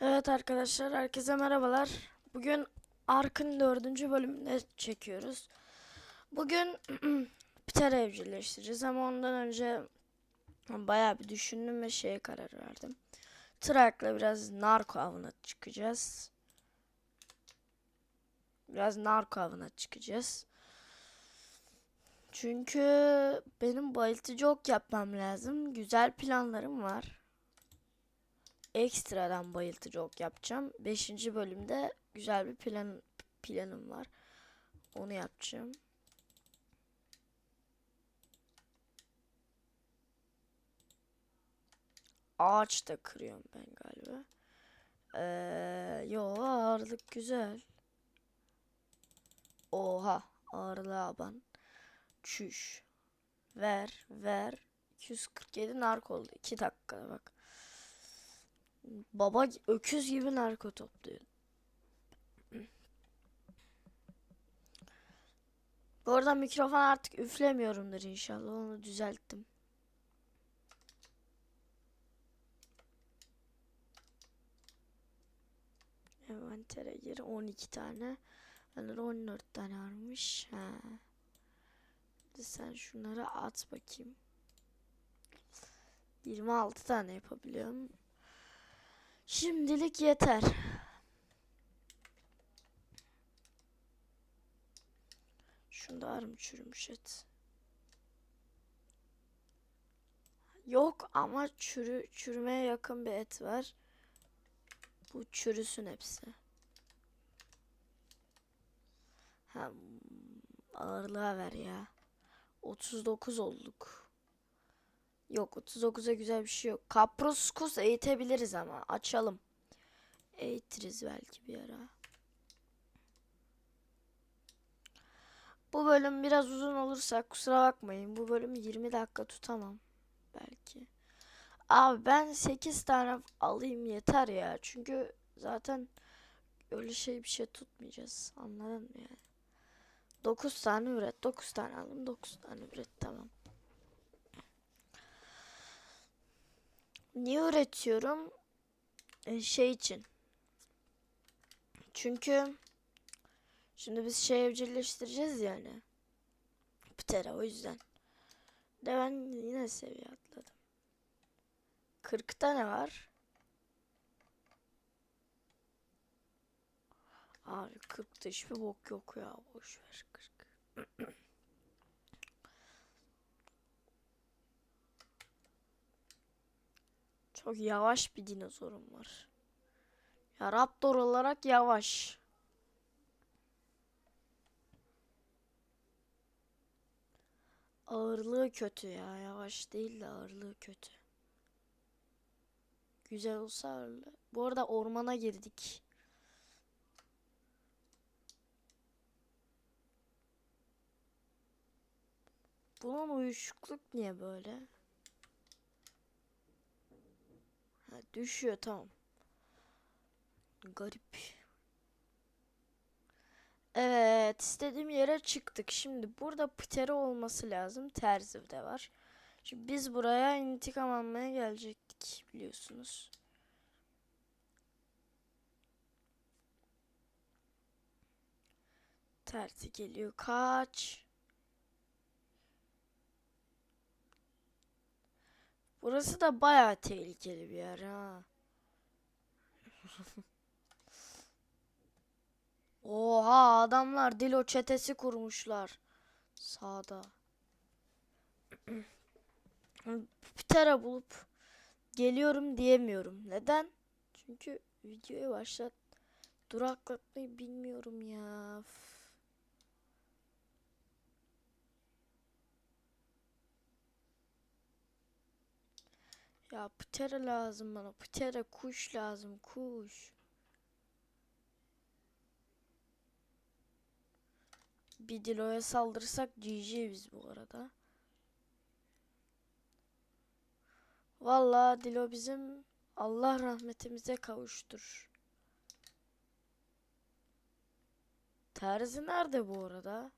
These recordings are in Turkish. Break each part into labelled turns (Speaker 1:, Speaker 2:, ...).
Speaker 1: Evet arkadaşlar, herkese merhabalar. Bugün Ark'ın dördüncü bölümünde çekiyoruz. Bugün Peter evcilleştireceğiz ama ondan önce bayağı bir düşündüm ve şeye karar verdim. Trak'la biraz narko avına çıkacağız. Biraz narko avına çıkacağız. Çünkü benim bayıltıcı ok yapmam lazım. Güzel planlarım var ekstradan bayıltıcı ok yapacağım. 5. bölümde güzel bir plan planım var. Onu yapacağım. Ağaç da kırıyorum ben galiba. Ee, yo ağırlık güzel. Oha ağırlığa ban. Çüş. Ver ver. 247 nark oldu. 2 dakikada bak. Baba öküz gibi narko topluyor. Bu arada mikrofon artık üflemiyorumdur inşallah. Onu düzelttim. Envantere gir 12 tane. Bende 14 tane varmış. Ha. Sen şunları at bakayım. 26 tane yapabiliyorum. Şimdilik yeter. Şunda arım çürümüş et. Yok ama çürü çürümeye yakın bir et var. Bu çürüsün hepsi. Ha, ağırlığa ver ya. 39 olduk. Yok 39'a güzel bir şey yok. Kaproskus eğitebiliriz ama açalım. Eğitiriz belki bir ara. Bu bölüm biraz uzun olursa kusura bakmayın. Bu bölümü 20 dakika tutamam. Belki. Abi ben 8 tane alayım yeter ya. Çünkü zaten öyle şey bir şey tutmayacağız. Anladın mı yani? 9 tane üret. 9 tane aldım. 9 tane üret. Tamam. Niye üretiyorum? Ee, şey için. Çünkü şimdi biz şey evcilleştireceğiz yani. Ptera o yüzden. De ben yine seviye atladım. 40 tane var. Abi 40'ta hiçbir bok yok ya. Boş ver 40. Çok yavaş bir dinozorum var. Ya Raptor olarak yavaş. Ağırlığı kötü ya. Yavaş değil de ağırlığı kötü. Güzel olsa ağırlığı. Bu arada ormana girdik. Bunun uyuşukluk niye böyle? Düşüyor tamam. Garip. Evet istediğim yere çıktık. Şimdi burada ptera olması lazım. Terzi de var. Şimdi biz buraya intikam almaya gelecektik biliyorsunuz. Terzi geliyor. Kaç. Burası da bayağı tehlikeli bir yer ha. Oha adamlar Dilo çetesi kurmuşlar. Sağda. Tane bulup geliyorum diyemiyorum. Neden? Çünkü videoyu başlat. Duraklatmayı bilmiyorum ya. Üf. Ya ptera lazım bana. Ptera kuş lazım. Kuş. Bir Dilo'ya saldırırsak GG biz bu arada. Vallahi Dilo bizim Allah rahmetimize kavuştur. Terzi nerede bu arada?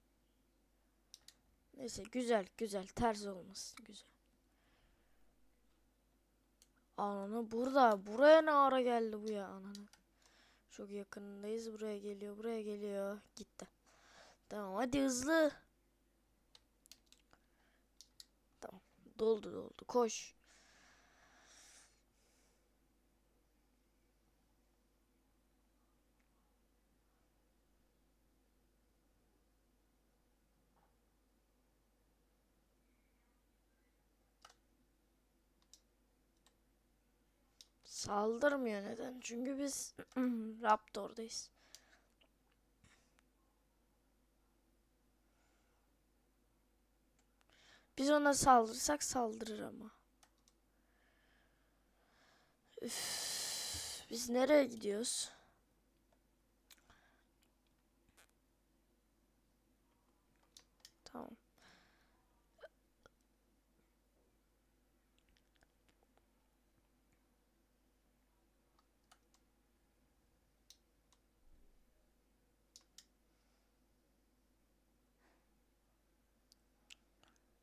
Speaker 1: Neyse güzel güzel terzi olmasın güzel. Ananı burada. Buraya ne ara geldi bu ya ananı. Çok yakınındayız. Buraya geliyor. Buraya geliyor. Gitti. Tamam hadi hızlı. Tamam. Doldu doldu. Koş. Saldırmıyor neden? Çünkü biz Raptor'dayız. Biz ona saldırsak saldırır ama. Üf, biz nereye gidiyoruz? Tamam.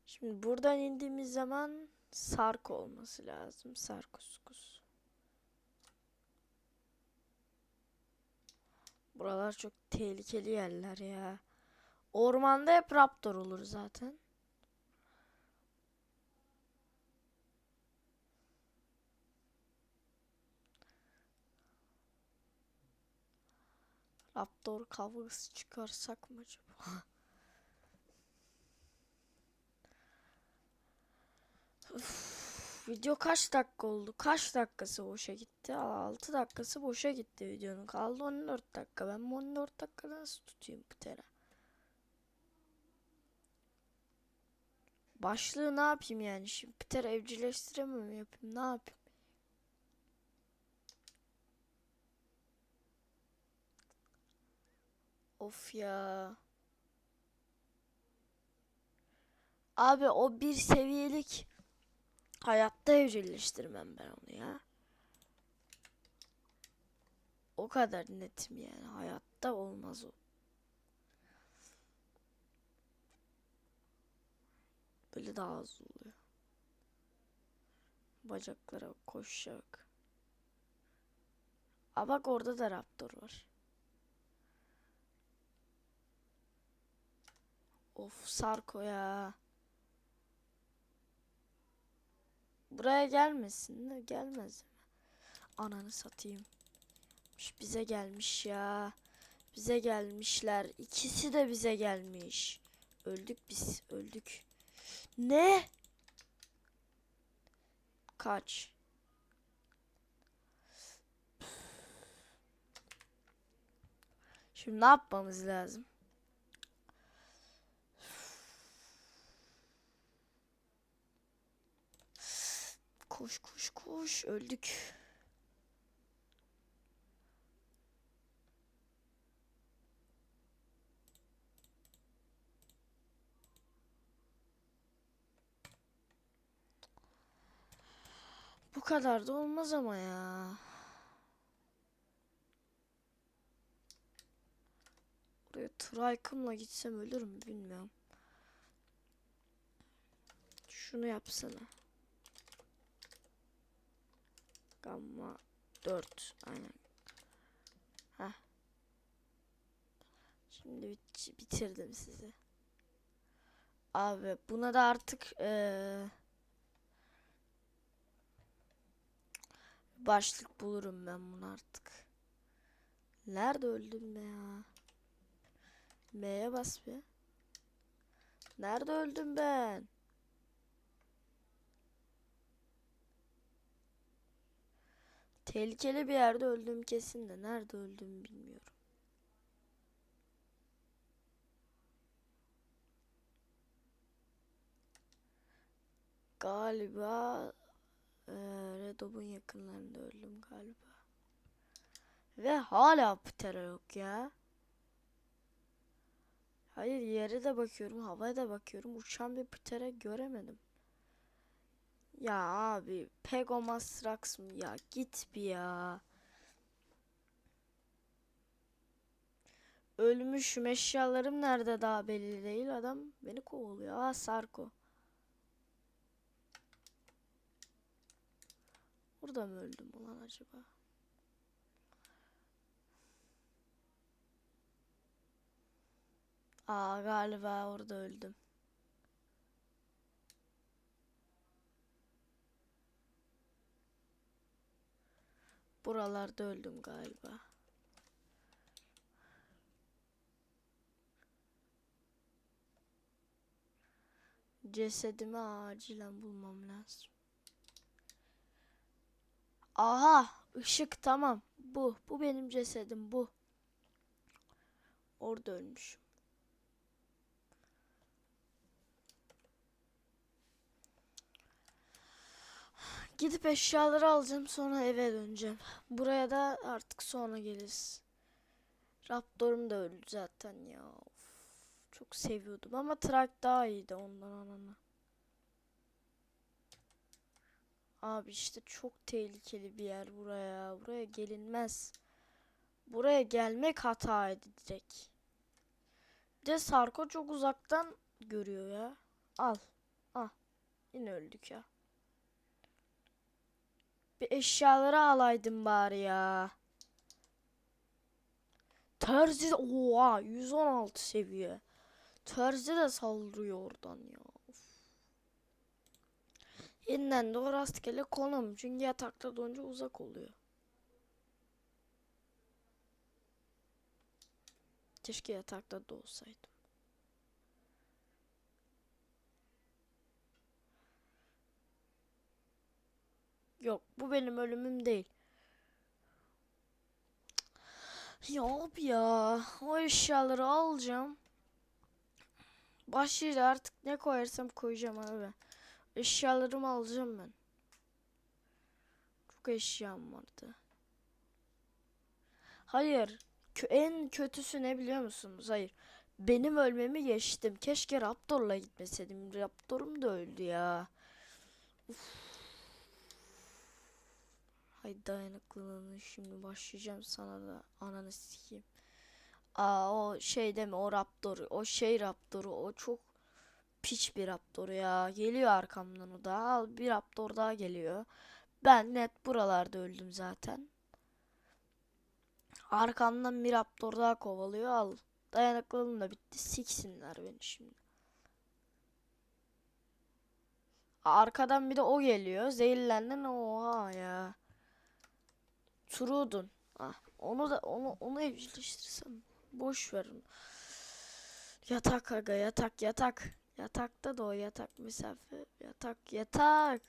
Speaker 1: Şimdi buradan indiğimiz zaman Sark olması lazım. Sarkuskus. Buralar çok tehlikeli yerler ya. Ormanda hep raptor olur zaten. Raptor kavgası çıkarsak mı acaba? Video kaç dakika oldu? Kaç dakikası boşa gitti? 6 dakikası boşa gitti videonun. Kaldı 14 dakika. Ben bu 14 dakikada nasıl tutayım bu tera? Başlığı ne yapayım yani? Şimdi Peter evcilleştiremiyor mu yapayım? Ne yapayım? Of ya. Abi o bir seviyelik hayatta evcilleştirmem ben onu ya. O kadar netim yani. Hayatta olmaz o. Böyle daha az oluyor. Bacaklara koşacak. Aa bak orada da raptor var. Of Sarko ya. Buraya gelmesin de gelmez mi? Ananı satayım. Bize gelmiş ya. Bize gelmişler. İkisi de bize gelmiş. Öldük biz. Öldük. Ne? Kaç. Şimdi ne yapmamız lazım? Koş koş koş. Öldük. Bu kadar da olmaz ama ya. Buraya Trike'ımla gitsem ölür mü bilmiyorum. Şunu yapsana. Gamma 4 aynen. Heh. Şimdi bit- bitirdim sizi. Abi buna da artık eee başlık bulurum ben bunu artık. Nerede öldüm be ya? M'ye bas be. Nerede öldüm ben? Tehlikeli bir yerde öldüm kesin de nerede öldüğümü bilmiyorum. Galiba eee Redob'un yakınlarında öldüm galiba. Ve hala Ptera yok ya. Hayır yere de bakıyorum, havaya da bakıyorum. Uçan bir Ptera göremedim. Ya abi Pegomastrax mı ya git bir ya. Ölmüşüm eşyalarım nerede daha belli değil adam beni kovalıyor. Aa Sarko. Burada mı öldüm ulan acaba? Aa galiba orada öldüm. Buralarda öldüm galiba. Cesedimi acilen bulmam lazım. Aha, ışık tamam. Bu, bu benim cesedim bu. Orada ölmüşüm. Gidip eşyaları alacağım sonra eve döneceğim. Buraya da artık sonra geliriz. Raptor'um da öldü zaten ya. Of, çok seviyordum ama Trak daha iyiydi ondan anana. Abi işte çok tehlikeli bir yer buraya. Buraya gelinmez. Buraya gelmek hataydı direkt. De Sarko çok uzaktan görüyor ya. Al. Al. Yine öldük ya. Bir eşyaları alaydım bari ya. Terzi oha 116 seviye. Terzi de saldırıyor oradan ya. Of. Yeniden de o rastgele konum. Çünkü yatakta donunca uzak oluyor. Keşke yatakta da olsaydım. Yok bu benim ölümüm değil. Ya ya o eşyaları alacağım. Başlıca artık ne koyarsam koyacağım abi. Eşyalarımı alacağım ben. Çok eşyam vardı. Hayır. en kötüsü ne biliyor musunuz? Hayır. Benim ölmemi geçtim. Keşke Raptor'la gitmeseydim. Raptor'um da öldü ya. Hay dayanıklılığını şimdi başlayacağım sana da ananı sikeyim. Aa o şey deme o Raptor o şey Raptor'u o çok piç bir Raptor ya. Geliyor arkamdan o da. Al bir Raptor daha geliyor. Ben net buralarda öldüm zaten. Arkamdan bir Raptor daha kovalıyor. Al. Dayanıklılığım da bitti. Siksinler beni şimdi. Arkadan bir de o geliyor. Zehirlendin oha ya. Trudun. Ah, onu da onu onu evcilleştirsem. Boş ver. Yatak aga yatak yatak. Yatakta da o yatak mesafe. Yatak yatak.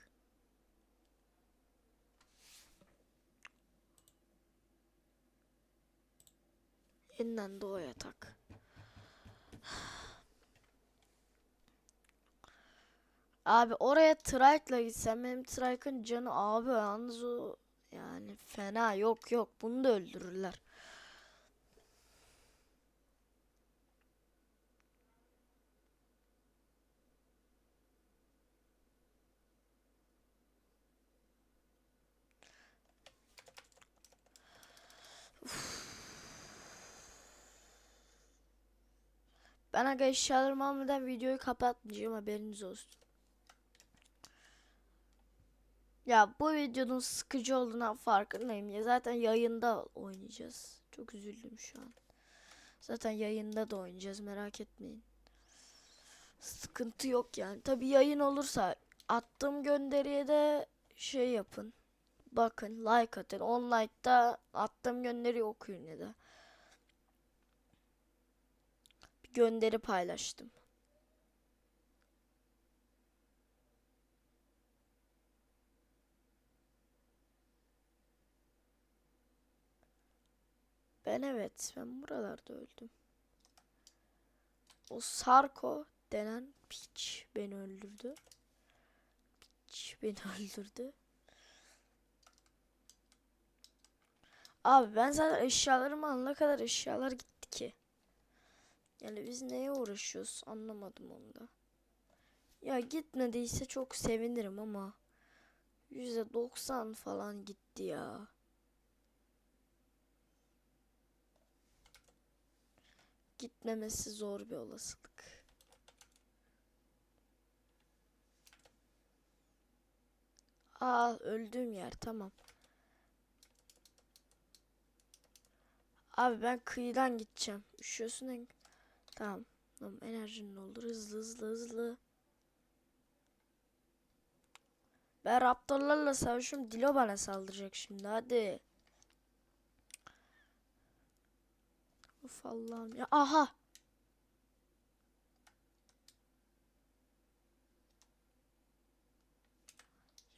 Speaker 1: Yeniden de o yatak. Abi oraya trike'la gitsem benim trike'ın canı abi yalnız o yani fena yok yok bunu da öldürürler. Ben aga eşyalarımı almadan videoyu kapatmayacağım haberiniz olsun. Ya bu videonun sıkıcı olduğundan farkındayım ya. Zaten yayında oynayacağız. Çok üzüldüm şu an. Zaten yayında da oynayacağız merak etmeyin. Sıkıntı yok yani. Tabi yayın olursa attığım gönderiye de şey yapın. Bakın like atın. 10 like'da attığım gönderiyi okuyun ya da. Bir gönderi paylaştım. Ben evet ben buralarda öldüm. O Sarko denen piç beni öldürdü. Piç beni öldürdü. Abi ben zaten eşyalarımı alana kadar eşyalar gitti ki. Yani biz neye uğraşıyoruz anlamadım onu da. Ya gitmediyse çok sevinirim ama %90 falan gitti ya. Gitmemesi zor bir olasılık. Aa öldüğüm yer tamam. Abi ben kıyıdan gideceğim. Üşüyorsun en... Tamam. Tamam enerjinin olur. Hızlı hızlı hızlı. Ben raptorlarla savaşıyorum. Dilo bana saldıracak şimdi. Hadi. Uf Allah'ım ya. Aha.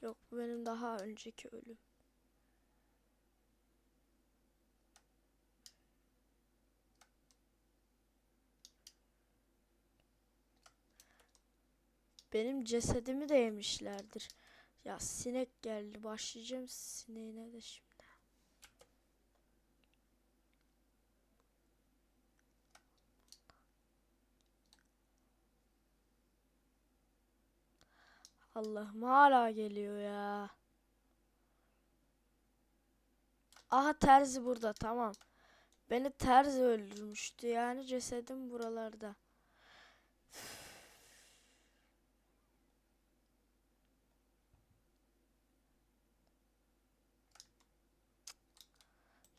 Speaker 1: Yok bu benim daha önceki ölüm. Benim cesedimi de yemişlerdir. Ya sinek geldi. Başlayacağım sineğine de şimdi. Allah'ım hala geliyor ya. Aha terzi burada tamam. Beni terzi öldürmüştü yani cesedim buralarda.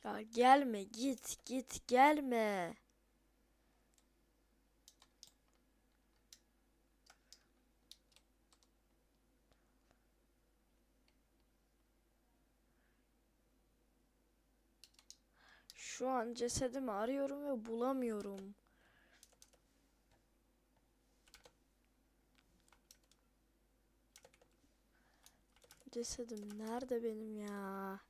Speaker 1: Ya gelme git git gelme. Şu an cesedimi arıyorum ve bulamıyorum. Cesedim nerede benim ya?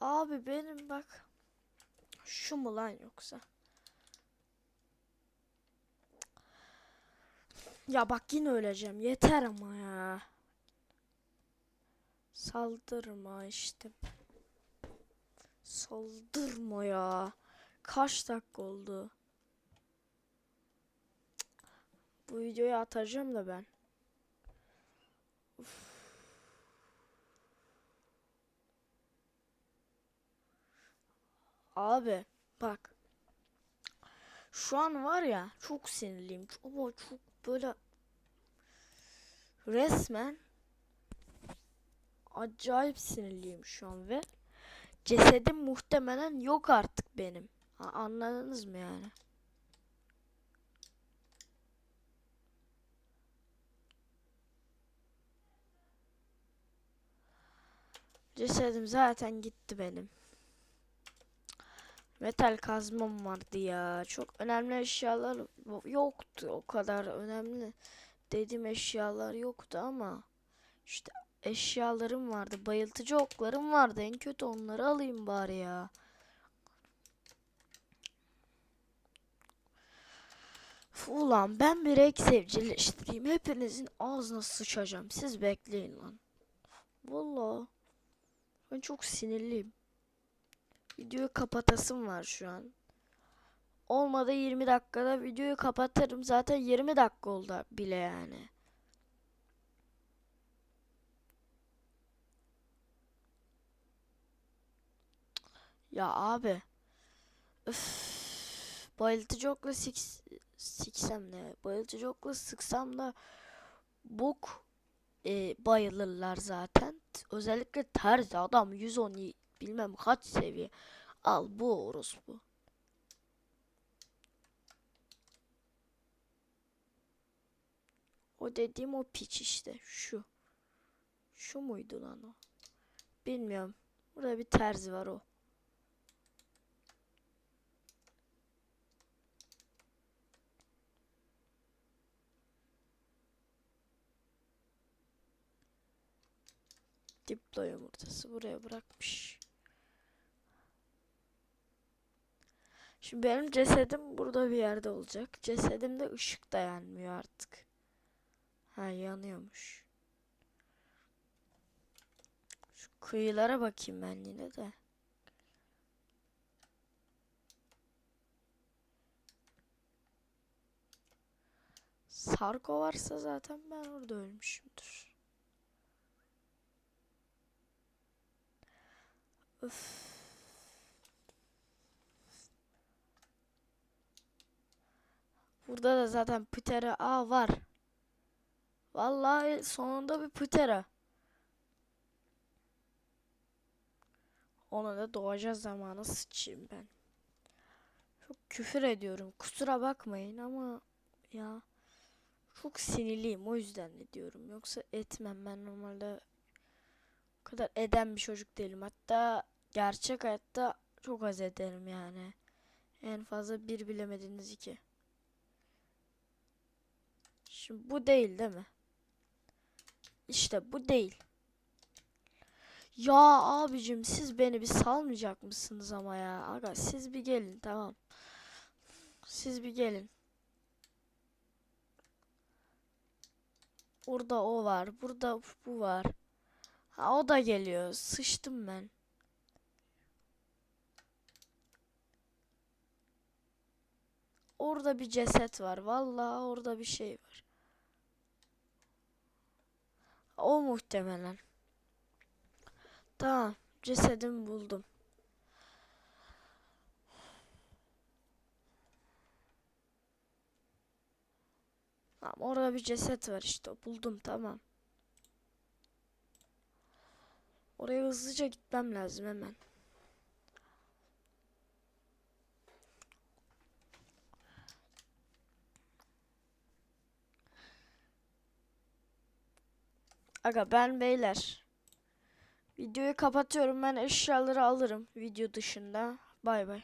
Speaker 1: Abi benim bak. Şu mu lan yoksa? Ya bak yine öleceğim. Yeter ama ya. Saldırma işte. Saldırma ya. Kaç dakika oldu? Bu videoyu atacağım da ben. Uf. Abi bak. Şu an var ya çok sinirliyim. Ama çok böyle resmen acayip sinirliyim şu an ve cesedim muhtemelen yok artık benim. Ha, anladınız mı yani? Cesedim zaten gitti benim. Metal kazmam vardı ya. Çok önemli eşyalar yoktu. O kadar önemli dediğim eşyalar yoktu ama işte eşyalarım vardı. Bayıltıcı oklarım vardı. En kötü onları alayım bari ya. Ulan ben bir ek sevcilleştireyim. Hepinizin ağzına sıçacağım. Siz bekleyin lan. Vallahi ben çok sinirliyim. Videoyu kapatasım var şu an. Olmadı 20 dakikada videoyu kapatırım. Zaten 20 dakika oldu bile yani. Ya abi. Öf. Bayıltıcı okla siks siksem ne? Bayıltıcı okla sıksam da bok e, bayılırlar zaten. Özellikle terzi adam 110 bilmem kaç seviye. Al bu orospu. O dediğim o piç işte. Şu. Şu muydu lan o? Bilmiyorum. Burada bir terzi var o. Diplo yumurtası buraya bırakmış. Şimdi benim cesedim burada bir yerde olacak. Cesedimde ışık dayanmıyor artık. Ha yanıyormuş. Şu kıyılara bakayım ben yine de. Sarko varsa zaten ben orada ölmüşümdür. Öf. Burada da zaten pıtera aa var. Vallahi sonunda bir pıtera. Ona da doğacağız zamanı sıçayım ben. Çok küfür ediyorum. Kusura bakmayın ama ya çok sinirliyim o yüzden de diyorum. Yoksa etmem ben normalde o kadar eden bir çocuk değilim. Hatta gerçek hayatta çok az ederim yani. En fazla bir bilemediniz iki. Şimdi bu değil değil mi? İşte bu değil. Ya abicim siz beni bir salmayacak mısınız ama ya? Aga siz bir gelin tamam. Siz bir gelin. Orada o var. Burada bu var. Ha o da geliyor. Sıçtım ben. Orada bir ceset var. Vallahi orada bir şey var. O muhtemelen. Tamam. Cesedimi buldum. Tamam orada bir ceset var işte. Buldum tamam. Oraya hızlıca gitmem lazım hemen. Aga ben beyler. Videoyu kapatıyorum. Ben eşyaları alırım video dışında. Bay bay.